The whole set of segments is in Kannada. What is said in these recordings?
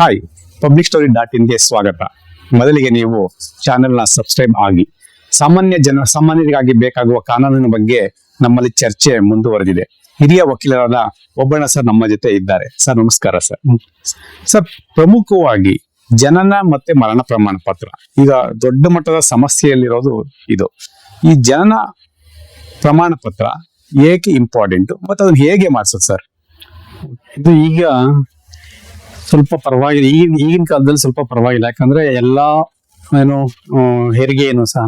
ಹಾಯ್ ಪಬ್ಲಿಕ್ ಸ್ಟೋರಿ ಡಾಟ್ ಇನ್ಗೆ ಸ್ವಾಗತ. ಮೊದಲಿಗೆ ನೀವು ಚಾನೆಲ್ನ ಸಬ್ಸ್ಕ್ರೈಬ್ ಆಗಿ, ಸಾಮಾನ್ಯ ಜನ, ಸಾಮಾನ್ಯರಿಗಾಗಿ ಬೇಕಾಗುವ ಕಾನೂನಿನ ಬಗ್ಗೆ ನಮ್ಮಲ್ಲಿ ಚರ್ಚೆ ಮುಂದುವರೆದಿದೆ. ಹಿರಿಯ ವಕೀಲರಾದ ಒಬ್ಬಣ್ಣ ಸರ್ ನಮ್ಮ ಜೊತೆ ಇದ್ದಾರೆ. ಸರ್, ನಮಸ್ಕಾರ ಸರ್. ಸರ್, ಪ್ರಮುಖವಾಗಿ ಜನನ ಮತ್ತೆ ಮರಣ ಪ್ರಮಾಣ ಪತ್ರ. ಈಗ ದೊಡ್ಡ ಮಟ್ಟದ ಸಮಸ್ಯೆಯಲ್ಲಿರೋದು ಇದು. ಈ ಜನನ ಪ್ರಮಾಣ ಪತ್ರ ಏಕೆ ಇಂಪಾರ್ಟೆಂಟ್ ಮತ್ತೆ ಅದನ್ನ ಹೇಗೆ ಮಾಡಿಸೋದು ಸರ್? ಇದು ಈಗ ಸ್ವಲ್ಪ ಪರವಾಗಿಲ್ಲ. ಈಗಿನ ಈಗಿನ ಕಾಲದಲ್ಲಿ ಸ್ವಲ್ಪ ಪರವಾಗಿಲ್ಲ. ಯಾಕಂದ್ರೆ ಎಲ್ಲಾ, ಏನು ಹೆರಿಗೆ ಏನು ಸಹ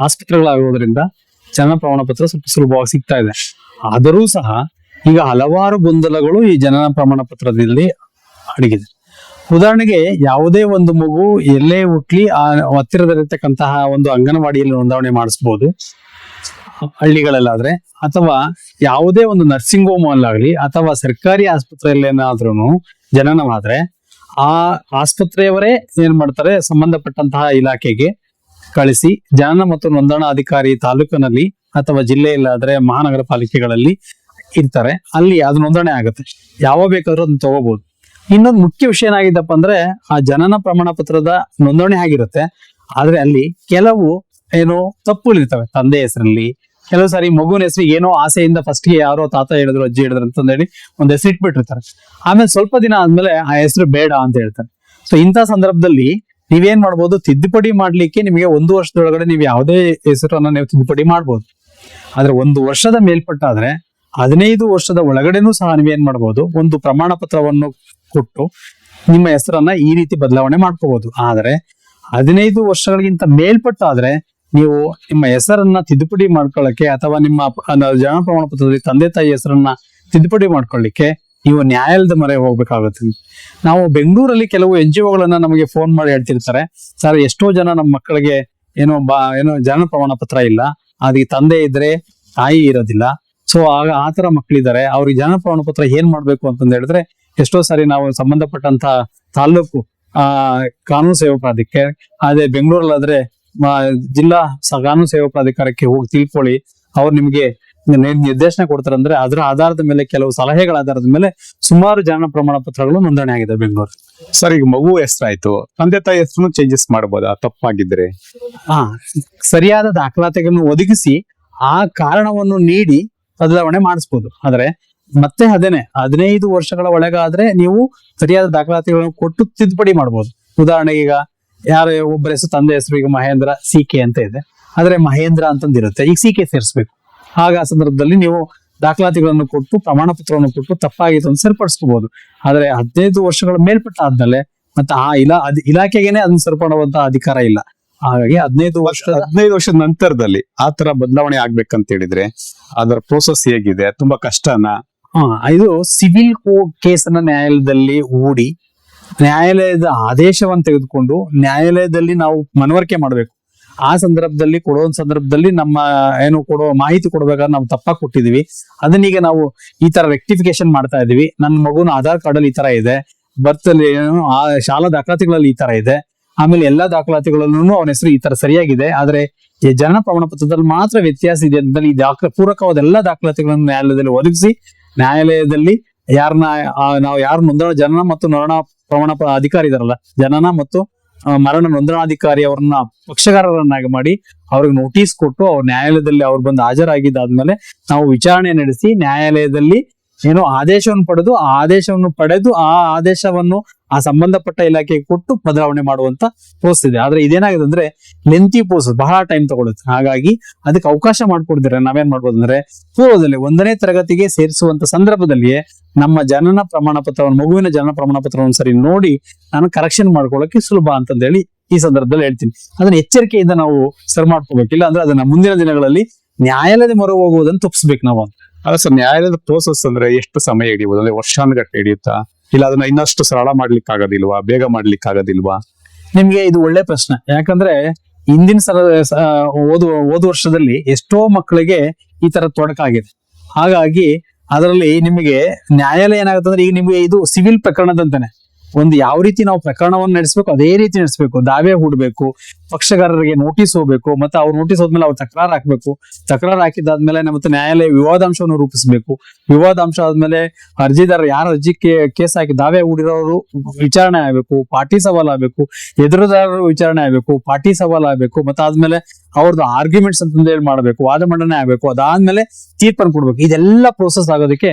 ಆಸ್ಪತ್ರೆಗಳಾಗೋದ್ರಿಂದ ಜನನ ಪ್ರಮಾಣ ಪತ್ರ ಸ್ವಲ್ಪ ಸುಲಭವಾಗಿ ಸಿಗ್ತಾ ಇದೆ. ಆದರೂ ಸಹ ಈಗ ಹಲವಾರು ಗೊಂದಲಗಳು ಈ ಜನನ ಪ್ರಮಾಣ ಪತ್ರದಲ್ಲಿ ಅಡಗಿದೆ. ಉದಾಹರಣೆಗೆ ಯಾವುದೇ ಒಂದು ಮಗು ಎಲ್ಲೇ ಹುಟ್ಲಿ, ಆ, ಹತ್ತಿರದಲ್ಲಿರ್ತಕ್ಕಂತಹ ಒಂದು ಅಂಗನವಾಡಿಯಲ್ಲಿ ನೋಂದಣಿ ಮಾಡಿಸ್ಬೋದು. ಹಳ್ಳಿಗಳಲ್ಲಾದ್ರೆ, ಅಥವಾ ಯಾವುದೇ ಒಂದು ನರ್ಸಿಂಗ್ ಹೋಮ್ ಅಲ್ಲಾಗ್ಲಿ, ಅಥವಾ ಸರ್ಕಾರಿ ಆಸ್ಪತ್ರೆಯಲ್ಲೇನಾದ್ರೂ ಜನನವಾದ್ರೆ ಆ ಆಸ್ಪತ್ರೆಯವರೇ ಏನ್ ಮಾಡ್ತಾರೆ? ಸಂಬಂಧಪಟ್ಟಂತಹ ಇಲಾಖೆಗೆ ಕಳಿಸಿ ಜನನ ಮತ್ತು ನೋಂದಣಾ ಅಧಿಕಾರಿ ತಾಲೂಕಿನಲ್ಲಿ ಅಥವಾ ಜಿಲ್ಲೆಯಲ್ಲಾದ್ರೆ ಮಹಾನಗರ ಪಾಲಿಕೆಗಳಲ್ಲಿ ಇರ್ತಾರೆ. ಅಲ್ಲಿ ಅದು ನೋಂದಣಿ ಆಗುತ್ತೆ. ಯಾವ ಬೇಕಾದ್ರೂ ಅದನ್ನ ತಗೋಬಹುದು ಇನ್ನೊಂದು ಮುಖ್ಯ ವಿಷಯ ಏನಾಗಿದ್ದಪ್ಪ ಅಂದ್ರೆ, ಆ ಜನನ ಪ್ರಮಾಣ ಪತ್ರದ ನೋಂದಣಿ ಆಗಿರುತ್ತೆ. ಆದ್ರೆ ಅಲ್ಲಿ ಕೆಲವು ಏನು ತಪ್ಪುಗಳಿರ್ತವೆ. ತಂದೆ ಹೆಸರಲ್ಲಿ ಕೆಲವು ಸಾರಿ ಮಗುವಿನ ಹೆಸರಿಗೆ ಏನೋ ಆಸೆಯಿಂದ ಫಸ್ಟ್ಗೆ ಯಾರೋ ತಾತ ಹೇಳಿದ್ರು, ಅಜ್ಜಿ ಹೇಳಿದ್ರು ಅಂತಂದೇಳಿ ಒಂದು ಹೆಸರು ಇಟ್ಬಿಟ್ಟಿರ್ತಾರೆ. ಆಮೇಲೆ ಸ್ವಲ್ಪ ದಿನ ಆದ್ಮೇಲೆ ಆ ಹೆಸರು ಬೇಡ ಅಂತ ಹೇಳ್ತಾರೆ. ಸೊ ಇಂಥ ಸಂದರ್ಭದಲ್ಲಿ ನೀವೇನ್ ಮಾಡ್ಬೋದು? ತಿದ್ದುಪಡಿ ಮಾಡ್ಲಿಕ್ಕೆ ನಿಮಗೆ ಒಂದು ವರ್ಷದೊಳಗಡೆ ನೀವು ಯಾವುದೇ ಹೆಸರನ್ನ ನೀವು ತಿದ್ದುಪಡಿ ಮಾಡ್ಬೋದು. ಆದ್ರೆ ಒಂದು ವರ್ಷದ ಮೇಲ್ಪಟ್ಟಾದ್ರೆ ಹದಿನೈದು ವರ್ಷದ ಒಳಗಡೆನೂ ಸಹ ನೀವೇನ್ ಮಾಡ್ಬೋದು? ಒಂದು ಪ್ರಮಾಣ ಪತ್ರವನ್ನು ಕೊಟ್ಟು ನಿಮ್ಮ ಹೆಸರನ್ನ ಈ ರೀತಿ ಬದಲಾವಣೆ ಮಾಡ್ಕೋಬಹುದು ಆದ್ರೆ ಹದಿನೈದು ವರ್ಷಗಳಿಗಿಂತ ಮೇಲ್ಪಟ್ಟಾದ್ರೆ ನೀವು ನಿಮ್ಮ ಹೆಸರನ್ನ ತಿದ್ದುಪಡಿ ಮಾಡ್ಕೊಳ್ಳಕ್ಕೆ ಅಥವಾ ನಿಮ್ಮ ಜನ ಪ್ರಮಾಣ ಪತ್ರದಲ್ಲಿ ತಂದೆ ತಾಯಿ ಹೆಸರನ್ನ ತಿದ್ದುಪಡಿ ಮಾಡ್ಕೊಳ್ಳಿಕ್ಕೆ ನೀವು ನ್ಯಾಯಾಲಯದ ಮೊರೆ ಹೋಗ್ಬೇಕಾಗುತ್ತೆ. ನಾವು ಬೆಂಗಳೂರಲ್ಲಿ ಕೆಲವು ಎನ್ ಜಿ ಒಗಳನ್ನ ನಮಗೆ ಫೋನ್ ಮಾಡಿ ಹೇಳ್ತಿರ್ತಾರೆ. ಸರ್, ಎಷ್ಟೋ ಜನ ನಮ್ಮ ಮಕ್ಕಳಿಗೆ ಏನೋ ಬಾ, ಏನೋ ಜನ ಪ್ರಮಾಣ ಪತ್ರ ಇಲ್ಲ. ಅದಕ್ಕೆ ತಂದೆ ಇದ್ರೆ ತಾಯಿ ಇರೋದಿಲ್ಲ. ಸೊ ಆಗ ಆ ತರ ಮಕ್ಕಳಿದ್ದಾರೆ. ಅವ್ರಿಗೆ ಜನ ಪ್ರಮಾಣ ಪತ್ರ ಏನ್ ಮಾಡ್ಬೇಕು ಅಂತಂದು ಹೇಳಿದ್ರೆ, ಎಷ್ಟೋ ಸಾರಿ ನಾವು ಸಂಬಂಧಪಟ್ಟಂತ ತಾಲೂಕು ಆ, ಕಾನೂನು ಸೇವಾ ಪ್ರಾಧಿಕಾರ, ಅದೇ ಬೆಂಗಳೂರಲ್ಲಾದ್ರೆ ಜಿಲ್ಲಾ ಸಗಾನು ಕಾನೂನು ಸೇವಾ ಪ್ರಾಧಿಕಾರಕ್ಕೆ ಹೋಗಿ ತಿಳ್ಕೊಳ್ಳಿ. ಅವ್ರು ನಿಮಗೆ ನಿರ್ದೇಶನ ಕೊಡ್ತಾರೆ ಅಂದ್ರೆ ಅದರ ಆಧಾರದ ಮೇಲೆ ಕೆಲವು ಸಲಹೆಗಳ ಆಧಾರದ ಮೇಲೆ ಸುಮಾರು ಜನ ಪ್ರಮಾಣ ಪತ್ರಗಳು ನೋಂದಣಿ ಆಗಿದೆ ಬೆಂಗಳೂರು. ಸರ್ ಈಗ ಮಗು ಹೆಸರಾಯ್ತು. ತಂದೆ ತಾಯಿ ಹೆಸರು ಚೇಂಜಸ್ ಮಾಡಬಹುದಾ ತಪ್ಪಾಗಿದ್ರೆ? ಹಾ ಸರಿಯಾದ ದಾಖಲಾತಿಗಳನ್ನು ಒದಗಿಸಿ ಆ ಕಾರಣವನ್ನು ನೀಡಿ ಬದಲಾವಣೆ ಮಾಡಿಸ್ಬೋದು. ಆದ್ರೆ ಮತ್ತೆ ಅದೇನೆ ಹದಿನೈದು ವರ್ಷಗಳ ಒಳಗಾದ್ರೆ ನೀವು ಸರಿಯಾದ ದಾಖಲಾತಿಗಳನ್ನು ಕೊಟ್ಟು ತಿದ್ದುಪಡಿ ಮಾಡಬಹುದು ಉದಾಹರಣೆಗೆ ಈಗ ಯಾರ ಒಬ್ಬರ ಹೆಸರು ತಂದೆ ಹೆಸರು ಈಗ ಮಹೇಂದ್ರ ಸಿ ಕೆ ಅಂತ ಇದೆ. ಆದ್ರೆ ಮಹೇಂದ್ರ ಅಂತಂದಿರುತ್ತೆ. ಈಗ ಸಿ ಕೆ ಸೇರಿಸ್ಬೇಕು. ಆಗ ಆ ಸಂದರ್ಭದಲ್ಲಿ ನೀವು ದಾಖಲಾತಿಗಳನ್ನು ಕೊಟ್ಟು ಪ್ರಮಾಣ ಪತ್ರವನ್ನು ಕೊಟ್ಟು ತಪ್ಪಾಗಿತ್ತು ಅಂತ ಸರಿಪಡಿಸ್ಕೋಬಹುದು. ಆದ್ರೆ ಹದಿನೈದು ವರ್ಷಗಳ ಮೇಲ್ಪಟ್ಟ ಆದ್ಮೇಲೆ ಮತ್ತೆ ಆ ಇಲಾ ಅದ್ ಇಲಾಖೆಗೆನೆ ಅದನ್ನ ಸರಿಪಡುವಂತಹ ಅಧಿಕಾರ ಇಲ್ಲ. ಹಾಗಾಗಿ ಹದಿನೈದು ವರ್ಷ ಹದಿನೈದು ವರ್ಷದ ನಂತರದಲ್ಲಿ ಆ ತರ ಬದಲಾವಣೆ ಆಗ್ಬೇಕಂತ ಹೇಳಿದ್ರೆ ಅದರ ಪ್ರೋಸೆಸ್ ಹೇಗಿದೆ? ತುಂಬಾ ಕಷ್ಟನಾ? ಹಾ ಇದು ಸಿವಿಲ್ ಕೇಸನ್ನ ನ್ಯಾಯಾಲಯದಲ್ಲಿ ಹೂಡಿ ನ್ಯಾಯಾಲಯದ ಆದೇಶವನ್ನು ತೆಗೆದುಕೊಂಡು ನ್ಯಾಯಾಲಯದಲ್ಲಿ ನಾವು ಮನವರಿಕೆ ಮಾಡಬೇಕು. ಆ ಸಂದರ್ಭದಲ್ಲಿ ಕೊಡೋ ಸಂದರ್ಭದಲ್ಲಿ ನಮ್ಮ ಏನು ಕೊಡೋ ಮಾಹಿತಿ ಕೊಡಬೇಕಾದ್ರೆ ನಾವು ತಪ್ಪಾಗಿ ಕೊಟ್ಟಿದೀವಿ ಅದನ್ನೀಗ ನಾವು ಈ ತರ ರೆಕ್ಟಿಫಿಕೇಶನ್ ಮಾಡ್ತಾ ಇದೀವಿ ನನ್ನ ಮಗುನ ಆಧಾರ್ ಕಾರ್ಡ್ ಅಲ್ಲಿ ಈ ತರ ಇದೆ. ಬರ್ತ್ ಆ ಶಾಲಾ ದಾಖಲಾತಿಗಳಲ್ಲಿ ಈ ತರ ಇದೆ. ಆಮೇಲೆ ಎಲ್ಲಾ ದಾಖಲಾತಿಗಳಲ್ಲೂ ಅವನ ಹೆಸರು ಈ ತರ ಸರಿಯಾಗಿದೆ. ಆದ್ರೆ ಜನನ ಪ್ರಮಾಣ ಪತ್ರದಲ್ಲಿ ಮಾತ್ರ ವ್ಯತ್ಯಾಸ ಇದೆ ಅಂತ ಈ ದಾಖಲೆ ಪೂರಕವಾದ ಎಲ್ಲಾ ದಾಖಲಾತಿಗಳನ್ನು ನ್ಯಾಯಾಲಯದಲ್ಲಿ ಒದಗಿಸಿ, ನ್ಯಾಯಾಲಯದಲ್ಲಿ ಯಾರನ್ನ ನಾವು ಯಾರು ನೋಂದಣ, ಜನನ ಮತ್ತು ಮರಣ ಪ್ರಮಾಣ ಅಧಿಕಾರಿ ಇದಾರಲ್ಲ, ಜನನ ಮತ್ತು ಮರಣ ನೋಂದಣಾಧಿಕಾರಿ ಅವ್ರನ್ನ ಪಕ್ಷಗಾರರನ್ನಾಗಿ ಮಾಡಿ ಅವ್ರಿಗೆ ನೋಟಿಸ್ ಕೊಟ್ಟು ಅವ್ರ ನ್ಯಾಯಾಲಯದಲ್ಲಿ ಅವ್ರು ಬಂದು ಹಾಜರಾಗಿದ್ದಾದ್ಮೇಲೆ ನಾವು ವಿಚಾರಣೆ ನಡೆಸಿ ನ್ಯಾಯಾಲಯದಲ್ಲಿ ಏನೋ ಆದೇಶವನ್ನು ಪಡೆದು, ಆ ಆದೇಶವನ್ನು ಪಡೆದು, ಆ ಆದೇಶವನ್ನು, ಆ ಸಂಬಂಧಪಟ್ಟ ಇಲಾಖೆಗೆ ಕೊಟ್ಟು ಬದಲಾವಣೆ ಮಾಡುವಂತ ಪೋಸ್ಟ್ ಇದೆ. ಆದ್ರೆ ಇದೇನಾಗಿದೆ ಅಂದ್ರೆ ಲೆಂತಿ ಪೋಸ್ಟ್ ಬಹಳ ಟೈಮ್ ತಗೊಳುತ್ತೆ. ಹಾಗಾಗಿ ಅದಕ್ಕೆ ಅವಕಾಶ ಮಾಡ್ಕೊಡ್ತಾರೆ? ನಾವೇನ್ ಮಾಡ್ಬೋದು ಅಂದ್ರೆ ಪೂರ್ವದಲ್ಲಿ ಒಂದನೇ ತರಗತಿಗೆ ಸೇರಿಸುವಂತ ಸಂದರ್ಭದಲ್ಲಿಯೇ ನಮ್ಮ ಜನನ ಪ್ರಮಾಣ ಪತ್ರವನ್ನು ಮಗುವಿನ ಜನನ ಪ್ರಮಾಣ ಪತ್ರವನ್ನು ಸರಿ ನೋಡಿ ನಾನು ಕರೆಕ್ಷನ್ ಮಾಡ್ಕೊಳ್ಳೋಕೆ ಸುಲಭ ಅಂತಂದೇಳಿ ಈ ಸಂದರ್ಭದಲ್ಲಿ ಹೇಳ್ತೀನಿ. ಅದನ್ನ ಎಚ್ಚರಿಕೆಯಿಂದ ನಾವು ಸರಿ ಮಾಡ್ಕೋಬೇಕಿಲ್ಲ ಅಂದ್ರೆ ಅದನ್ನ ಮುಂದಿನ ದಿನಗಳಲ್ಲಿ ನ್ಯಾಯಾಲಯದ ಮೊರೆ ಹೋಗುವುದನ್ನು ತಪ್ಪಿಸ್ಬೇಕು ನಾವು ಅಂತ. ಅಲ್ಲ ಸರ್, ನ್ಯಾಯಾಲಯದ ಪ್ರೋಸೆಸ್ ಅಂದ್ರೆ ಎಷ್ಟು ಸಮಯ ಹಿಡಿಯಬಹುದು ಅಂದ್ರೆ ವರ್ಷಾನುಗಟ್ಟಲೆ ಹಿಡಿಯುತ್ತಾ? ಇಲ್ಲ ಅದನ್ನ ಇನ್ನಷ್ಟು ಸರಳ ಮಾಡ್ಲಿಕ್ಕೆ ಆಗೋದಿಲ್ವಾ ಬೇಗ ಮಾಡ್ಲಿಕ್ಕೆ ಆಗೋದಿಲ್ವಾ ನಿಮ್ಗೆ ಇದು ಒಳ್ಳೆ ಪ್ರಶ್ನೆ. ಯಾಕಂದ್ರೆ ಹಿಂದಿನ ಸಲ ಓದು ಓದು ವರ್ಷದಲ್ಲಿ ಎಷ್ಟೋ ಮಕ್ಕಳಿಗೆ ಈ ತರ ತೊಡಕಾಗಿದೆ ಹಾಗಾಗಿ ಅದರಲ್ಲಿ ನಿಮಗೆ ನ್ಯಾಯಾಲಯ ಏನಾಗುತ್ತೆ ಅಂದ್ರೆ ಈಗ ನಿಮಗೆ ಇದು ಸಿವಿಲ್ ಪ್ರಕರಣದಂತಾನೆ. ಒಂದು ಯಾವ ರೀತಿ ನಾವು ಪ್ರಕರಣವನ್ನು ನಡೆಸಬೇಕು, ಅದೇ ರೀತಿ ನಡೆಸಬೇಕು. ದಾವೆ ಹೂಡಬೇಕು, ಪಕ್ಷಗಾರರಿಗೆ ನೋಟಿಸ್ ಹೋಗ್ಬೇಕು, ಮತ್ತೆ ಅವ್ರು ನೋಟಿಸ್ ಹೋದ್ಮೇಲೆ ಅವ್ರು ತಕರಾರು ಹಾಕ್ಬೇಕು. ತಕರಾರು ಹಾಕಿದಾದ್ಮೇಲೆ ಮತ್ತೆ ನ್ಯಾಯಾಲಯ ವಿವಾದಾಂಶವನ್ನು ರೂಪಿಸಬೇಕು. ವಿವಾದಾಂಶ ಆದ್ಮೇಲೆ ಅರ್ಜಿದಾರ ಯಾರು ಅರ್ಜಿ ಕೇಸ್ ಹಾಕಿ ದಾವೆ ಹೂಡಿರೋರು ವಿಚಾರಣೆ ಆಗ್ಬೇಕು, ಪಾರ್ಟಿ ಸವಾಲ್ ಆಗ್ಬೇಕು, ಎದುರುದಾರರು ವಿಚಾರಣೆ ಆಗ್ಬೇಕು, ಪಾರ್ಟಿ ಸವಾಲ್ ಆಗ್ಬೇಕು, ಮತ್ತೆ ಆದ್ಮೇಲೆ ಅವ್ರದ್ದು ಆರ್ಗ್ಯುಮೆಂಟ್ಸ್ ಅಂತ ಹೇಳಿ ಮಾಡ್ಬೇಕು, ವಾದ ಮಂಡನೆ ಆಗ್ಬೇಕು, ಅದಾದ್ಮೇಲೆ ತೀರ್ಪನ್ನು ಕೊಡ್ಬೇಕು. ಇದೆಲ್ಲ ಪ್ರೋಸೆಸ್ ಆಗೋದಕ್ಕೆ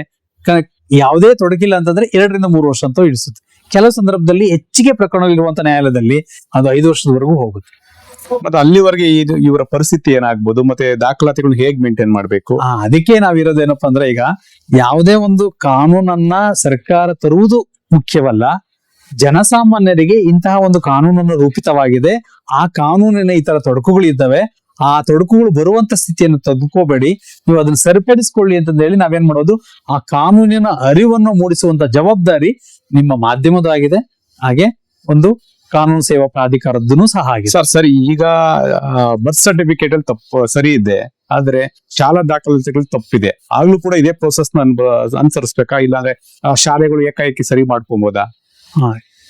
ಯಾವುದೇ ತೊಡಗಿಲ್ಲ ಅಂತಂದ್ರೆ ಎರಡರಿಂದ ಮೂರು ವರ್ಷ ಅಂತೂ ಇಡಿಸುತ್ತೆ ಕೆಲವು ಸಂದರ್ಭದಲ್ಲಿ ಹೆಚ್ಚಿಗೆ ಪ್ರಕರಣಗಳಿರುವಂತ ನ್ಯಾಯಾಲಯದಲ್ಲಿ ಅದು ಐದು ವರ್ಷದವರೆಗೂ ಹೋಗುತ್ತೆ. ಮತ್ತೆ ಅಲ್ಲಿವರೆಗೆ ಇದು ಇವರ ಪರಿಸ್ಥಿತಿ ಏನಾಗ್ಬೋದು? ಮತ್ತೆ ದಾಖಲಾತಿಗಳು ಹೇಗ್ ಮೇಂಟೈನ್ ಮಾಡ್ಬೇಕು? ಆ, ಅದಕ್ಕೆ ಏನಪ್ಪಾ ಅಂದ್ರೆ ಈಗ ಯಾವುದೇ ಒಂದು ಕಾನೂನನ್ನ ಸರ್ಕಾರ ತರುವುದು ಮುಖ್ಯವಲ್ಲ. ಜನಸಾಮಾನ್ಯರಿಗೆ ಇಂತಹ ಒಂದು ಕಾನೂನನ್ನು ರೂಪಿತವಾಗಿದೆ. ಆ ಕಾನೂನಿನ ಈ ತರ ತೊಡಕುಗಳು ಇದ್ದಾವೆ. ಆ ತೊಡಕುಗಳು ಬರುವಂತ ಸ್ಥಿತಿಯನ್ನು ತದ್ಕೋಬೇಡಿ ನೀವು ಅದನ್ನ ಸರಿಪಡಿಸ್ಕೊಳ್ಳಿ ಅಂತ ಹೇಳಿ ನಾವೇನ್ ಮಾಡೋದು? ಆ ಕಾನೂನಿನ ಅರಿವನ್ನು ಮೂಡಿಸುವಂತ ಜವಾಬ್ದಾರಿ ನಿಮ್ಮ ಮಾಧ್ಯಮದಾಗಿದೆ. ಹಾಗೆ ಒಂದು ಕಾನೂನು ಸೇವಾ ಪ್ರಾಧಿಕಾರದ್ದು ಸಹ ಆಗಿದೆ. ಸರ್ ಸರಿ ಈಗ ಬರ್ತ್ ಸರ್ಟಿಫಿಕೇಟ್ ಅಲ್ಲಿ ತಪ್ಪು ಸರಿ ಇದೆ. ಆದ್ರೆ ಶಾಲಾ ದಾಖಲಾತಿಗಳು ತಪ್ಪಿದೆ. ಆಗ್ಲೂ ಕೂಡ ಇದೇ ಪ್ರೋಸೆಸ್ನ ಅನುಸರಿಸ್ಬೇಕಾ? ಇಲ್ಲಾಂದ್ರೆ ಶಾಲೆಗಳು ಏಕಾಏಕಿ ಸರಿ ಮಾಡ್ಕೊಬೋದಾ?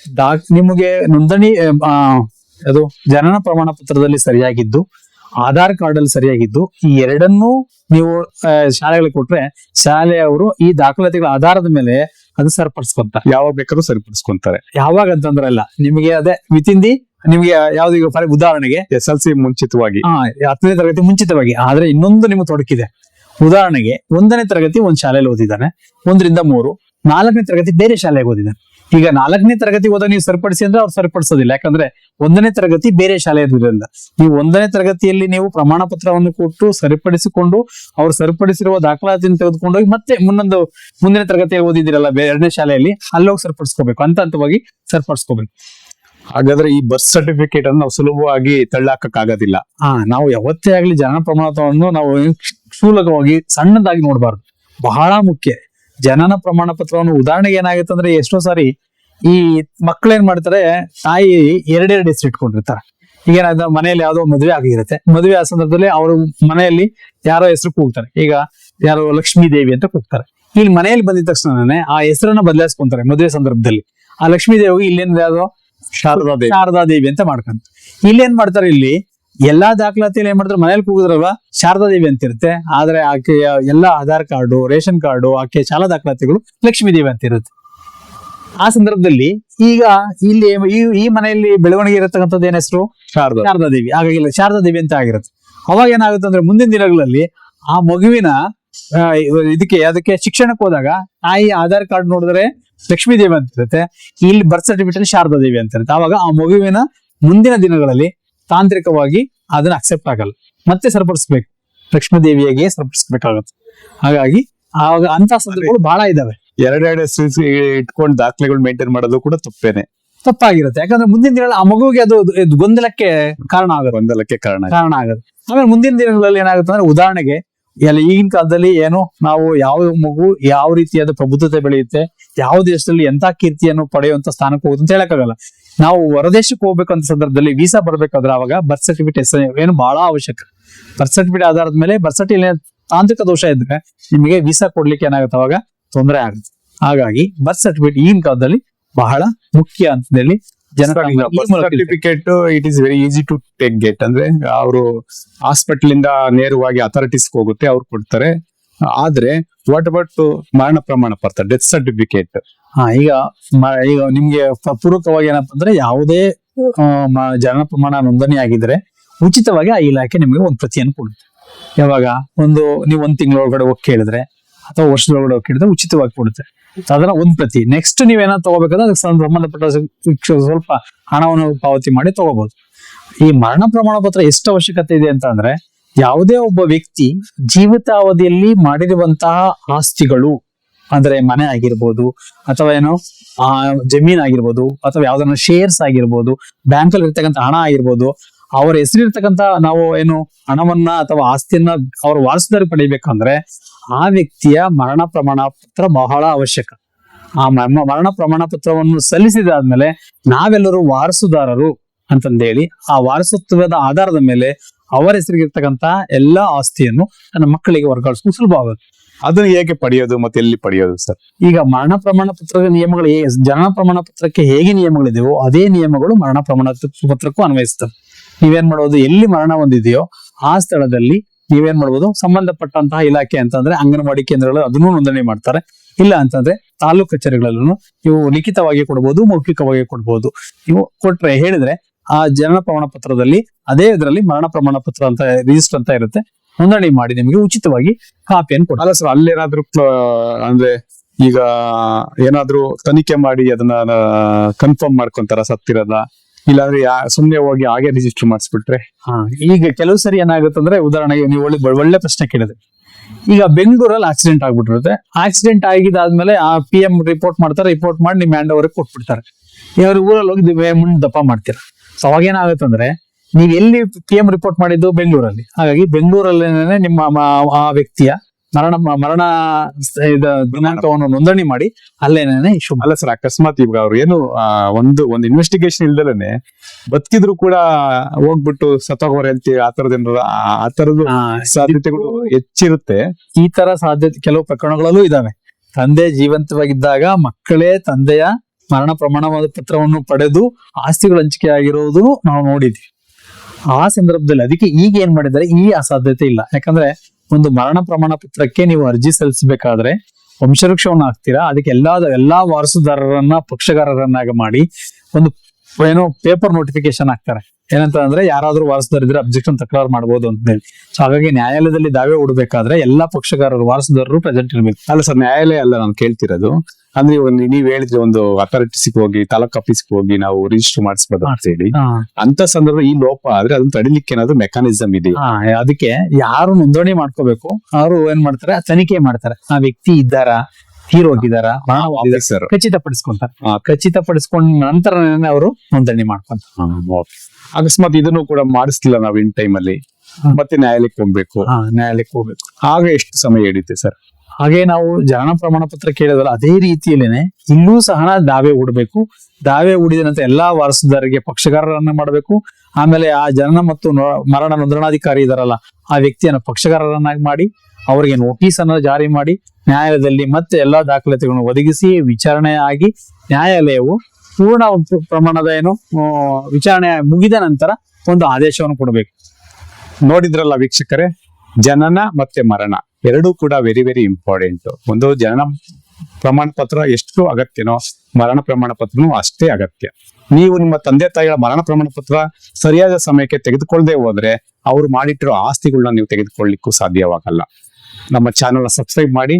ಡಾಕ್ ನಿಮಗೆ ನೋಂದಣಿ ಅದು ಜನನ ಪ್ರಮಾಣ ಪತ್ರದಲ್ಲಿ ಸರಿಯಾಗಿದ್ದು ಆಧಾರ್ ಕಾರ್ಡ್ ಅಲ್ಲಿ ಸರಿಯಾಗಿದ್ದು ಈ ಎರಡನ್ನೂ ನೀವು ಶಾಲೆಗಳಿಗೆ ಕೊಟ್ರೆ ಶಾಲೆಯವರು ಈ ದಾಖಲಾತಿಗಳ ಆಧಾರದ ಮೇಲೆ ಅದು ಸರಿಪಡಿಸ್ಕೊಂತಾರೆ. ಯಾವಾಗ ಬೇಕಾದ್ರೂ ಸರಿಪಡಿಸ್ಕೊಂತಾರೆ. ಯಾವಾಗ ಅಂತಂದ್ರೆ ಅಲ್ಲ ನಿಮಗೆ ಅದೇ ವಿತಿಂದಿ ನಿಮಗೆ ಯಾವ್ದು ಈಗ ಫಾರ್ ಉದಾಹರಣೆಗೆ ಎಸ್ ಎಲ್ ಸಿ ಮುಂಚಿತವಾಗಿ ಹತ್ತನೇ ತರಗತಿ ಮುಂಚಿತವಾಗಿ ಆದ್ರೆ ಇನ್ನೊಂದು ನಿಮ್ಗೆ ತೊಡಕಿದೆ. ಉದಾಹರಣೆಗೆ ಒಂದನೇ ತರಗತಿ ಒಂದ್ ಶಾಲೆಯಲ್ಲಿ ಓದಿದ್ದಾನೆ ಒಂದರಿಂದ ಮೂರು ನಾಲ್ಕನೇ ತರಗತಿ ಬೇರೆ ಶಾಲೆಗೆ ಓದಿದ್ದಾನೆ. ಈಗ ನಾಲ್ಕನೇ ತರಗತಿ ಓದ ನೀವು ಸರಿಪಡಿಸಿ ಅಂದ್ರೆ ಅವ್ರು ಸರಿಪಡಿಸೋದಿಲ್ಲ. ಯಾಕಂದ್ರೆ ಒಂದನೇ ತರಗತಿ ಬೇರೆ ಶಾಲೆ ಇರೋದ್ರಿಂದ. ನೀವು ಒಂದನೇ ತರಗತಿಯಲ್ಲಿ ನೀವು ಪ್ರಮಾಣ ಪತ್ರವನ್ನು ಕೊಟ್ಟು ಸರಿಪಡಿಸಿಕೊಂಡು ಅವ್ರು ಸರಿಪಡಿಸಿರುವ ದಾಖಲಾತಿಯನ್ನು ತೆಗೆದುಕೊಂಡೋಗಿ ಮತ್ತೆ ಮುನ್ನೊಂದು ಮುಂದಿನ ತರಗತಿಯಲ್ಲಿ ಓದಿದಿರಲ್ಲ ಎರಡನೇ ಶಾಲೆಯಲ್ಲಿ ಅಲ್ಲೋಗಿ ಸರಿಪಡಿಸ್ಕೋಬೇಕು. ಹಂತ ಹಂತವಾಗಿ ಸರಿಪಡಿಸ್ಕೋಬೇಕು. ಹಾಗಾದ್ರೆ ಈ ಬರ್ತ್ ಸರ್ಟಿಫಿಕೇಟ್ ಅನ್ನು ನಾವು ಸುಲಭವಾಗಿ ತಳ್ಳಾಕಕ್ ಆಗೋದಿಲ್ಲ ಆ, ನಾವು ಯಾವತ್ತೇ ಆಗ್ಲಿ ಜನನ ಪ್ರಮಾಣವನ್ನು ನಾವು ಕ್ಷೂಲಕವಾಗಿ ಸಣ್ಣದಾಗಿ ನೋಡಬಾರ್ದು. ಬಹಳ ಮುಖ್ಯ. ಜನನ ಪ್ರಮಾಣ ಪತ್ರವನ್ನು ಉದಾಹರಣೆಗೆ ಏನಾಗುತ್ತೆ ಅಂದ್ರೆ ಎಷ್ಟೋ ಸಾರಿ ಈ ಮಕ್ಳು ಏನ್ ಮಾಡ್ತಾರೆ ತಾಯಿ ಎರಡೆರಡು ಹೆಸರು ಇಟ್ಕೊಂಡಿರ್ತಾರೆ. ಈಗ ಏನಾದ್ರು ಮನೆಯಲ್ಲಿ ಯಾವ್ದೋ ಮದುವೆ ಆಗಿರುತ್ತೆ. ಮದುವೆ ಆ ಸಂದರ್ಭದಲ್ಲಿ ಅವರು ಮನೆಯಲ್ಲಿ ಯಾರೋ ಹೆಸರು ಕೂಗ್ತಾರೆ. ಈಗ ಯಾರೋ ಲಕ್ಷ್ಮೀ ದೇವಿ ಅಂತ ಕೂಗ್ತಾರೆ. ಇಲ್ಲಿ ಮನೆಯಲ್ಲಿ ಬಂದಿದ ತಕ್ಷಣನೇ ಆ ಹೆಸರನ್ನ ಬದಲಾಯಿಸ್ಕೊಂತಾರೆ ಮದುವೆ ಸಂದರ್ಭದಲ್ಲಿ. ಆ ಲಕ್ಷ್ಮೀ ದೇವಿಗೆ ಇಲ್ಲೇನ್ ಯಾವ್ದೋ? ಶಾರದಾ ದೇವಿ. ಶಾರದಾ ದೇವಿ ಅಂತ ಮಾಡ್ಕೊಂತ ಇಲ್ಲಿ ಏನ್ ಮಾಡ್ತಾರೆ ಇಲ್ಲಿ? ಎಲ್ಲಾ ದಾಖಲಾತಿಯಲ್ಲಿ ಏನ್ ಮಾಡಿದ್ರು ಮನೇಲಿ ಕೂಗಿದ್ರಲ್ವಾ? ಶಾರದಾ ದೇವಿ ಅಂತ ಇರುತ್ತೆ ಆದ್ರೆ ಆಕೆಯ ಎಲ್ಲಾ ಆಧಾರ್ ಕಾರ್ಡು ರೇಷನ್ ಕಾರ್ಡು ಆಕೆ ಶಾಲಾ ದಾಖಲಾತಿಗಳು ಲಕ್ಷ್ಮೀ ದೇವಿ ಅಂತ ಇರುತ್ತೆ ಆ ಸಂದರ್ಭದಲ್ಲಿ ಈಗ ಇಲ್ಲಿ ಈ ಮನೆಯಲ್ಲಿ ಬೆಳವಣಿಗೆ ಇರತಕ್ಕಂಥದ್ದು ಏನ ಹೆಸರು? ಶಾರದಾ. ಶಾರದಾ ದೇವಿ. ಹಾಗಾಗಿ ಶಾರದಾ ದೇವಿ ಅಂತ ಆಗಿರುತ್ತೆ. ಅವಾಗ ಏನಾಗುತ್ತೆ ಅಂದ್ರೆ ಮುಂದಿನ ದಿನಗಳಲ್ಲಿ ಆ ಮಗುವಿನ ಇದಕ್ಕೆ ಅದಕ್ಕೆ ಶಿಕ್ಷಣಕ್ಕೆ ಹೋದಾಗ ತಾಯಿ ಆಧಾರ್ ಕಾರ್ಡ್ ನೋಡಿದ್ರೆ ಲಕ್ಷ್ಮೀ ದೇವಿ ಅಂತ ಇರುತ್ತೆ ಇಲ್ಲಿ ಬರ್ತ್ ಸರ್ಟಿಫಿಕೇಟ್ ಶಾರದಾ ದೇವಿ ಅಂತ ಇರುತ್ತೆ ಅವಾಗ ಆ ಮಗುವಿನ ಮುಂದಿನ ದಿನಗಳಲ್ಲಿ ತಾಂತ್ರಿಕವಾಗಿ ಅದನ್ನ ಅಕ್ಸೆಪ್ಟ್ ಆಗಲ್ಲ. ಮತ್ತೆ ಸರಿಪಡಿಸ್ಬೇಕು. ಲಕ್ಷ್ಮೀ ದೇವಿಯಾಗಿಯೇ ಸರಿಪಡಿಸ್ಬೇಕಾಗತ್ತೆ. ಹಾಗಾಗಿ ಆವಾಗ ಅಂತ ಸಂದರ್ಭಗಳು ಬಹಳ ಇದಾವೆ. ಎರಡೆರಡು ಇಟ್ಕೊಂಡು ದಾಖಲೆಗಳು ಮೇಂಟೈನ್ ಮಾಡೋದು ಕೂಡ ತಪ್ಪೇನೆ. ತಪ್ಪಾಗಿರುತ್ತೆ. ಯಾಕಂದ್ರೆ ಮುಂದಿನ ದಿನಗಳಲ್ಲಿ ಆ ಮಗುವಿಗೆ ಅದು ಗೊಂದಲಕ್ಕೆ ಕಾರಣ ಆಗುತ್ತೆ. ಗೊಂದಲಕ್ಕೆ ಕಾರಣ ಕಾರಣ ಆಗುತ್ತೆ. ಆಮೇಲೆ ಮುಂದಿನ ದಿನಗಳಲ್ಲಿ ಏನಾಗುತ್ತೆ ಅಂದ್ರೆ ಉದಾಹರಣೆಗೆ ಎಲ್ಲ ಈಗಿನ ಕಾಲದಲ್ಲಿ ಏನು, ನಾವು ಯಾವ ಮಗು ಯಾವ ರೀತಿಯಾದ ಪ್ರಬುದ್ಧತೆ ಬೆಳೆಯುತ್ತೆ, ಯಾವ ದೇಶದಲ್ಲಿ ಎಂತ ಕೀರ್ತಿಯನ್ನು ಪಡೆಯುವಂತ ಸ್ಥಾನಕ್ಕೆ ಹೋಗುತ್ತೆ ಅಂತ ಹೇಳಕ್ಕಾಗಲ್ಲ. ನಾವು ಹೊರದೇಶಕ್ಕೆ ಹೋಗ್ಬೇಕಂತ ಸಂದರ್ಭದಲ್ಲಿ ವೀಸಾ ಬರ್ಬೇಕಾದ್ರೆ ಅವಾಗ ಬರ್ತ್ ಸರ್ಟಿಫಿಕೇಟ್ ಏನು ಬಹಳ ಅವಶ್ಯಕ. ಬರ್ತ್ ಸರ್ಟಿಫಿಕೇಟ್ ಆಧಾರದ ಮೇಲೆ ಬರ್ತ್ ಸರ್ಟಿಫಿಕೇಟ್ ತಾಂತ್ರಿಕ ದೋಷ ಇದ್ರೆ ನಿಮಗೆ ವೀಸಾ ಕೊಡ್ಲಿಕ್ಕೆ ಏನಾಗುತ್ತೆ ಅವಾಗ ತೊಂದರೆ ಆಗುತ್ತೆ. ಹಾಗಾಗಿ ಬರ್ತ್ ಸರ್ಟಿಫಿಕೇಟ್ ಈಗಿನ ಕಾಲದಲ್ಲಿ ಬಹಳ ಮುಖ್ಯ ಅಂತ ಹೇಳಿ certificate it is very easy to take get ಅಂದ್ರೆ ಅವರು ಹಾಸ್ಪಿಟಲ್ ಇಂದ ನೇರವಾಗಿ ಅಥಾರಿಟೀಸ್ ಹೋಗುತ್ತೆ ಅವ್ರು ಕೊಡ್ತಾರೆ. ಆದ್ರೆ ವಾಟ್ ಅಬೌಟ್ ಮರಣ ಪ್ರಮಾಣ ಪತ್ರ ಡೆತ್ ಸರ್ಟಿಫಿಕೇಟ್ ಹಾ ಈಗ ಈಗ ನಿಮ್ಗೆ ಪೂರ್ವಕವಾಗಿ ಏನಪ್ಪ ಅಂದ್ರೆ ಯಾವುದೇ ಜನ ಜನನ ಪ್ರಮಾಣ ನೋಂದಣಿ ಆಗಿದ್ರೆ ಉಚಿತವಾಗಿ ಆ ಇಲಾಖೆ ನಿಮಗೆ ಒಂದು ಪ್ರತಿಯನ್ನು ಕೊಡುತ್ತೆ. ಯಾವಾಗ? ಒಂದು ನೀವು ಒಂದ್ ತಿಂಗಳೊಳಗಡೆ ಹೋಗಿ ಕೇಳಿದ್ರೆ ಅಥವಾ ವರ್ಷದೊಳಗಡೆ ಹೋಗಿ ಕೇಳಿದ್ರೆ ಉಚಿತವಾಗಿ ಕೊಡುತ್ತೆ. ಅದನ್ನ ಒಂದ್ ಪ್ರತಿ. ನೆಕ್ಸ್ಟ್ ನೀವೇನ ತಗೋಬೇಕಂದ್ರೆ ಅದಕ್ಕೆ ಸಂಬ- ಸಂಬಂಧಪಟ್ಟ ಸ್ವಲ್ಪ ಹಣವನ್ನು ಪಾವತಿ ಮಾಡಿ ತಗೋಬಹುದು ಈ ಮರಣ ಪ್ರಮಾಣ ಪತ್ರ ಎಷ್ಟು ಅವಶ್ಯಕತೆ ಇದೆ ಅಂತ ಅಂದ್ರೆ, ಯಾವುದೇ ಒಬ್ಬ ವ್ಯಕ್ತಿ ಜೀವಿತಾವಧಿಯಲ್ಲಿ ಮಾಡಿರುವಂತಹ ಆಸ್ತಿಗಳು, ಅಂದ್ರೆ ಮನೆ ಆಗಿರ್ಬೋದು, ಅಥವಾ ಏನೋ, ಆ, ಜಮೀನ್ ಆಗಿರ್ಬೋದು, ಅಥವಾ ಯಾವ್ದನ್ನ ಶೇರ್ಸ್ ಆಗಿರ್ಬೋದು ಬ್ಯಾಂಕ್ ಅಲ್ಲಿ ಇರ್ತಕ್ಕಂಥ ಹಣ ಆಗಿರ್ಬೋದು, ಅವರ ಹೆಸರಿರ್ತಕ್ಕಂಥ ನಾವು ಏನು ಹಣವನ್ನ ಅಥವಾ ಆಸ್ತಿಯನ್ನ ಅವ್ರ ವಾರಸದಾರಿ ಪಡಿಬೇಕಂದ್ರೆ ಆ ವ್ಯಕ್ತಿಯ ಮರಣ ಪ್ರಮಾಣ ಪತ್ರ ಬಹಳ ಅವಶ್ಯಕ. ಆ ಮರಣ ಪ್ರಮಾಣ ಪತ್ರವನ್ನು ಸಲ್ಲಿಸಿದಾದ್ಮೇಲೆ ನಾವೆಲ್ಲರೂ ವಾರಸುದಾರರು ಅಂತಂದೇಳಿ ಆ ವಾರಸತ್ವದ ಆಧಾರದ ಮೇಲೆ ಅವರ ಹೆಸರಿಗಿರ್ತಕ್ಕಂಥ ಎಲ್ಲಾ ಆಸ್ತಿಯನ್ನು ನನ್ನ ಮಕ್ಕಳಿಗೆ ವರ್ಗಾಯಿಸಲು ಸುಲಭ ಆಗುತ್ತೆ ಅದನ್ನ ಹೇಗೆ ಪಡೆಯೋದು ಮತ್ತೆ ಎಲ್ಲಿ ಪಡೆಯೋದು ಸರ್? ಈಗ ಮರಣ ಪ್ರಮಾಣ ಪತ್ರದ ನಿಯಮಗಳು ಜನನ ಪ್ರಮಾಣ ಪತ್ರಕ್ಕೆ ಹೇಗೆ ನಿಯಮಗಳಿದೆಯೋ ಅದೇ ನಿಯಮಗಳು ಮರಣ ಪ್ರಮಾಣ ಪತ್ರಕ್ಕೂ ಅನ್ವಯಿಸ್ತವೆ. ನೀವೇನ್ ಮಾಡೋದು ಎಲ್ಲಿ ಮರಣ ಹೊಂದಿದೆಯೋ ಆ ಸ್ಥಳದಲ್ಲಿ ನೀವೇನ್ ಮಾಡ್ಬೋದು? ಸಂಬಂಧಪಟ್ಟಂತಹ ಇಲಾಖೆ ಅಂತಂದ್ರೆ ಅಂಗನವಾಡಿ ಕೇಂದ್ರಗಳು ಅದನ್ನು ನೋಂದಣಿ ಮಾಡ್ತಾರೆ. ಇಲ್ಲ ಅಂತಂದ್ರೆ ತಾಲೂಕು ಕಚೇರಿಗಳಲ್ಲೂ ನೀವು ಲಿಖಿತವಾಗಿ ಕೊಡ್ಬೋದು, ಮೌಖಿಕವಾಗಿ ಕೊಡ್ಬೋದು. ನೀವು ಕೊಟ್ರೆ ಹೇಳಿದ್ರೆ ಆ ಜನನ ಪ್ರಮಾಣ ಪತ್ರದಲ್ಲಿ ಅದೇ ಇದರಲ್ಲಿ ಮರಣ ಪ್ರಮಾಣ ಪತ್ರ ಅಂತ ರಿಜಿಸ್ಟರ್ ಅಂತ ಇರುತ್ತೆ. ನೋಂದಣಿ ಮಾಡಿ ನಿಮಗೆ ಉಚಿತವಾಗಿ ಕಾಪಿಯನ್ನು ಕೊಡ್ತಾರೆ. ಅಲ್ಲ ಸರ್, ಅಲ್ಲೇನಾದ್ರೂ ಅಂದ್ರೆ ಈಗ ಏನಾದ್ರೂ ತನಿಖೆ ಮಾಡಿ ಅದನ್ನ ಕನ್ಫರ್ಮ್ ಮಾಡ್ಕೊಂತಾರ ಸತ್ತಿರದ? ಇಲ್ಲಾಂದ್ರೆ ಯಾ ಸುಮ್ನೆ ಹೋಗಿ ಹಾಗೆ ರಿಜಿಸ್ಟರ್ ಮಾಡಿಸ್ಬಿಟ್ರೆ. ಹಾ. ಈಗ ಕೆಲವು ಸರಿ ಏನಾಗುತ್ತೆ ಅಂದ್ರೆ ಉದಾಹರಣೆಗೆ ನೀವು ಒಳ್ಳೆ ಒಳ್ಳೆ ಪ್ರಶ್ನೆ ಕೇಳಿದ್ರೆ. ಈಗ ಬೆಂಗಳೂರಲ್ಲಿ ಆಕ್ಸಿಡೆಂಟ್ ಆಗ್ಬಿಟ್ಟಿರುತ್ತೆ. ಆಕ್ಸಿಡೆಂಟ್ ಆಗಿದಾದ್ಮೇಲೆ ಆ ಪಿ ಎಂ ರಿಪೋರ್ಟ್ ಮಾಡ್ತಾರೆ ರಿಪೋರ್ಟ್ ಮಾಡಿ ನಿಮ್ ಹ್ಯಾಂಡ್ ಓವರ್ ಕೊಟ್ಬಿಡ್ತಾರೆ. ಇವ್ರ ಊರಲ್ಲಿ ಹೋಗಿ ಮುಂದೆ ದಪ್ಪ ಮಾಡ್ತೀರಾ. ಸೊ ಅವಾಗ ಏನಾಗುತ್ತೆ ಅಂದ್ರೆ ನೀವ್ ಎಲ್ಲಿ ಪಿ ಎಂ ರಿಪೋರ್ಟ್ ಮಾಡಿದ್ದು ಬೆಂಗಳೂರಲ್ಲಿ? ಹಾಗಾಗಿ ಬೆಂಗಳೂರಲ್ಲೇನೆ ನಿಮ್ಮ ಆ ವ್ಯಕ್ತಿಯ ಮರಣ ಮರಣ ದಿನಾಂಕವನ್ನು ನೋಂದಣಿ ಮಾಡಿ ಅಲ್ಲೇನೆ ಇಶ್ಯೂ ಅಲ್ಲ ಸರ್ ಅಕಸ್ಮಾತ್ ಇವಾಗ ಅವ್ರು ಏನು ಒಂದು ಒಂದು ಇನ್ವೆಸ್ಟಿಗೇಷನ್ ಇಲ್ದಲೇನೆ ಬದುಕಿದ್ರು ಕೂಡ ಹೋಗ್ಬಿಟ್ಟು ಸತ್ತೋಗೋರ್ ಹೇಳ್ತೀವಿ ಆ ತರದ ಏನಾರ ಆ- ತರದ ಸಾಧ್ಯತೆಗಳು ಹೆಚ್ಚಿರುತ್ತೆ. ಈ ತರ ಸಾಧ್ಯತೆ ಕೆಲವು ಪ್ರಕರಣಗಳಲ್ಲೂ ಇದಾವೆ ತಂದೆ ಜೀವಂತವಾಗಿದ್ದಾಗ ಮಕ್ಕಳೇ ತಂದೆಯ ಮರಣ ಪ್ರಮಾಣ ಪತ್ರವನ್ನು ಪಡೆದು ಆಸ್ತಿಗಳು ಹಂಚಿಕೆ ಆಗಿರೋದು ನಾವು ನೋಡಿದ್ವಿ. ಆ ಸಂದರ್ಭದಲ್ಲಿ ಅದಕ್ಕೆ ಈಗ ಏನ್ ಮಾಡಿದ್ದಾರೆ? ಈ ಅಸಾಧ್ಯತೆ ಇಲ್ಲ. ಯಾಕಂದ್ರೆ ಒಂದು ಮರಣ ಪ್ರಮಾಣ ಪತ್ರಕ್ಕೆ ನೀವು ಅರ್ಜಿ ಸಲ್ಲಿಸಬೇಕಾದ್ರೆ ವಂಶವೃಕ್ಷವನ್ನು ಹಾಕ್ತೀರಾ? ಅದಕ್ಕೆ ಎಲ್ಲಾ ಎಲ್ಲಾ ವಾರಸುದಾರರನ್ನ, ಪಕ್ಷಗಾರರನ್ನಾಗಿ ಮಾಡಿ ಒಂದು ಏನೋ ಪೇಪರ್ ನೋಟಿಫಿಕೇಶನ್ ಹಾಕ್ತಾರೆ. ಏನಂತ ಅಂದ್ರೆ ಯಾರಾದ್ರೂ ವಾರಸುದಾರಿದ್ರೆ ಅಬ್ಜೆಕ್ಷನ್ ತಕರಾರು ಮಾಡಬಹುದು ಅಂತ ಹೇಳಿ. ಸೊ ಹಾಗಾಗಿ ನ್ಯಾಯಾಲಯದಲ್ಲಿ ದಾವೆ ಹೂಡಬೇಕಾದ್ರೆ ಎಲ್ಲಾ ಪಕ್ಷಗಾರರು, ವಾರಸುದಾರರು ಪ್ರೆಸೆಂಟ್ ಇರಬೇಕು. ಅಲ್ಲ ಸರ್, ನ್ಯಾಯಾಲಯ ಅಲ್ಲ ನಾನು ಕೇಳ್ತಿರೋದು. ಅಂದ್ರೆ ಒಂದು ನೀವ್ ಹೇಳಿದ್ರೆ ಒಂದು ಅಥಾರಿಟೀಸ್ಗೆ ಹೋಗಿ ತಾಲೂಕ್ ಆಫೀಸ್ಗೆ ಹೋಗಿ ನಾವು ರಿಜಿಸ್ಟರ್ ಮಾಡಿಸ್ಬೋದು ಅಂತ ಹೇಳಿ. ಅಂತ ಸಂದರ್ಭ ಈ ಲೋಪ ಆದ್ರೆ ಅದನ್ನ ತಡಿಲಿಕ್ಕೆ ಏನಾದ್ರು ಮೆಕಾನಿಸಮ್ ಇದೆ ಅದಕ್ಕೆ ಯಾರು ನೋಂದಣಿ ಮಾಡ್ಕೋಬೇಕು ಅವರು ಏನ್ ಮಾಡ್ತಾರೆ ತನಿಖೆ ಮಾಡ್ತಾರೆ. ಆ ವ್ಯಕ್ತಿ ಇದ್ದಾರ ಖಚಿತ ಸರ್ ಖಚಿತಪಡಿಸ್ಕೊಂತಾರೆ. ಖಚಿತಪಡಿಸ್ಕೊಂಡ ನಂತರನೇ ಅವರು ನೋಂದಣಿ ಮಾಡ್ಕೊಂತಾರೆ. ಅಕಸ್ಮಾತ್ ಇದನ್ನು ಕೂಡ ಮಾಡಿಸ್ಲಿಲ್ಲ ನಾವು ಇನ್ ಟೈಮ್ ಅಲ್ಲಿ. ಮತ್ತೆ ನ್ಯಾಯಾಲಯಕ್ಕೆ ಹೋಗ್ಬೇಕು. ನ್ಯಾಯಾಲಯಕ್ಕೆ ಹೋಗ್ಬೇಕು. ಆಗ ಎಷ್ಟು ಸಮಯ ಹಿಡಿಯುತ್ತೆ ಸರ್? ಹಾಗೆ ನಾವು ಜನನ ಪ್ರಮಾಣ ಪತ್ರ ಕೇಳಿದ್ವಲ್ಲ, ಅದೇ ರೀತಿಯಲ್ಲೇನೆ ಇಲ್ಲೂ ಸಹ ದಾವೆ ಹೂಡಬೇಕು. ದಾವೆ ಹೂಡಿದ ನಂತರ ಎಲ್ಲಾ ವಾರಸುದಾರರಿಗೆ, ಪಕ್ಷಗಾರರನ್ನ ಮಾಡಬೇಕು. ಆಮೇಲೆ ಆ ಜನನ ಮತ್ತು ಮರಣ ನೋಂದಣಾಧಿಕಾರಿ ಇದಾರಲ್ಲ, ಆ ವ್ಯಕ್ತಿಯನ್ನು ಪಕ್ಷಗಾರರನ್ನಾಗಿ ಮಾಡಿ, ಅವರಿಗೆ ನೋಟಿಸ್ ಅನ್ನು ಜಾರಿ ಮಾಡಿ, ನ್ಯಾಯಾಲಯದಲ್ಲಿ ಮತ್ತೆ ಎಲ್ಲಾ ದಾಖಲಾತಿಗಳನ್ನು ಒದಗಿಸಿ ವಿಚಾರಣೆ ಆಗಿ ನ್ಯಾಯಾಲಯವು ಪೂರ್ಣ ಪ್ರಮಾಣದ ಏನು ವಿಚಾರಣೆ ಮುಗಿದ ನಂತರ ಒಂದು ಆದೇಶವನ್ನು ಕೊಡಬೇಕು. ನೋಡಿದ್ರಲ್ಲ ವೀಕ್ಷಕರೇ, ಜನನ ಮತ್ತೆ ಮರಣ. ಎರಡೂ ಕೂಡ ವೆರಿ ವೆರಿ ಇಂಪಾರ್ಟೆಂಟ್ ಒಂದು ಜನನ ಪ್ರಮಾಣ ಪತ್ರ ಎಷ್ಟು ಅಗತ್ಯನೋ, ಮರಣ ಪ್ರಮಾಣ ಪತ್ರನೂ ಅಷ್ಟೇ ಅಗತ್ಯ. ನೀವು ನಿಮ್ಮ ತಂದೆ ತಾಯಿಗಳ ಮರಣ ಪ್ರಮಾಣ ಪತ್ರ ಸರಿಯಾದ ಸಮಯಕ್ಕೆ ತೆಗೆದುಕೊಳ್ಳದೆ ಹೋದ್ರೆ ಅವ್ರು ಮಾಡಿಟ್ಟಿರೋ ಆಸ್ತಿಗಳನ್ನ ನೀವು ತೆಗೆದುಕೊಳ್ಳಿಕ್ಕೂ ಸಾಧ್ಯವಾಗಲ್ಲ. ನಮ್ಮ ಚಾನೆಲ್ ಸಬ್ಸ್ಕ್ರೈಬ್ ಮಾಡಿ